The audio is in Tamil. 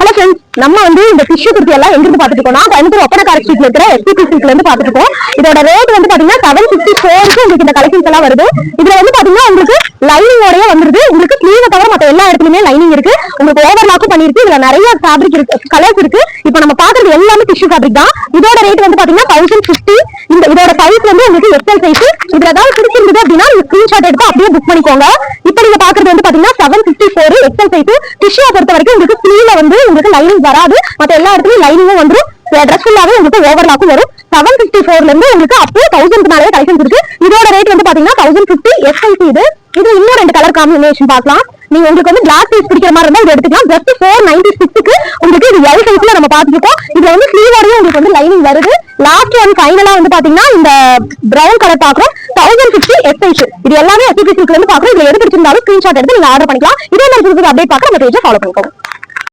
ஹலோ ஃப்ரெண்ட்ஸ் நம்ம வந்து இந்த டிஷ்யூ குர்த்தி எல்லாம் எங்கிருந்து பாத்துட்டு இருக்கோம்னா கோயம்புத்தூர் ஒப்பன ஸ்ட்ரீட்ல இருக்கிற எஸ்பிபி ஸ்ட்ரீட்ல இருந்து பாத்துட்டு இருக்கோம். இதோட ரேட் வந்து பாத்தீங்கன்னா செவன் பிப்டி ஃபோருக்கு உங்களுக்கு இந்த கலெக்ஷன்ஸ் எல்லாம் வருது. இதுல வந்து பாத்தீங்கன்னா உங்களுக்கு லைனிங்கோடய வந்துருது. உங்களுக்கு ஸ்லீவ் தவிர மற்ற எல்லா இடத்துலயுமே லைனிங் இருக்கு. உங்களுக்கு ஓவர்லாக்கும் பண்ணிருக்கு இதுல நிறைய ஃபேப்ரிக் இருக்கு கலர்ஸ் இருக்கு. இப்போ நம்ம பாக்குறது எல்லாமே டிஷ்யூ ஃபேப்ரிக் தான். இதோட ரேட் வந்து பாத்தீங்கன்னா தௌசண்ட் பிப்டி இந்த இதோட சைஸ் வந்து உங்களுக்கு எக்ஸல் சைஸ் இதுல ஏதாவது பிடிச்சிருந்தது அப்படின்னா ஸ்கிரீன்ஷாட் எடுத்து அப்படியே புக் பண்ணிக்கோங்க. இப்போ நீங்க பாக்குறது வந்து பாத்தீங்கன்னா செவன் பிப்டி எக்ஸசைஸ் டிஷ்யூ பொறுத்த வரைக்கும் உங்களுக்கு ஸ்லீவ்ல வந்து உங்களுக்கு லைனிங் வராது. மற்ற எல்லா இடத்துலயும் லைனிங்கும் வந்துடும் ட்ரெஸ் ஃபுல்லாவே உங்களுக்கு ஓவர்லாக்கும் வரும். செவன் பிப்டி ஃபோர்ல இருந்து உங்களுக்கு அப்போ தௌசண்ட் மேலே கலெக்ஷன்ஸ் இருக்கு இதோட ரேட் வந்து பாத்தீங்கன்னா தௌசண்ட் பிப்டி எஸ்ஐசி இது இது இன்னும் ரெண்டு கலர் காம்பினேஷன் பார்க்கலாம். நீங்க உங்களுக்கு வந்து பிளாக் பீஸ் பிடிக்கிற மாதிரி இருந்தா இது எடுத்துக்கலாம். ஜஸ்ட் ஃபோர் நைன்டி சிக்ஸ்க்கு உங்களுக்கு இது எல் சைஸ்ல நம்ம பாத்துருக்கோம் இதுல வந்து ஸ்லீவோடய உங்களுக்கு வந்து லைனிங் வருது. லாஸ்ட் ஒன் ஃபைனலா வந்து பாத்தீங்கன்னா இந்த பிரவுன் கலர் பாக்குறோம் தௌசண்ட் பிப்டி எஸ் இது எல்லாமே எஸ்பிபி இருந்து பாக்குறோம் இதுல எது பிடிச்சிருந்தாலும் ஸ்கிரீன்ஷாட் எடுத்து நீங்க ஆர்டர் பண்ணிக்கலாம் இதே மாதிரி அப்டேட் பார்க்க நம்ம பேஜை ஃபாலோ பண்ணிக்கோங்க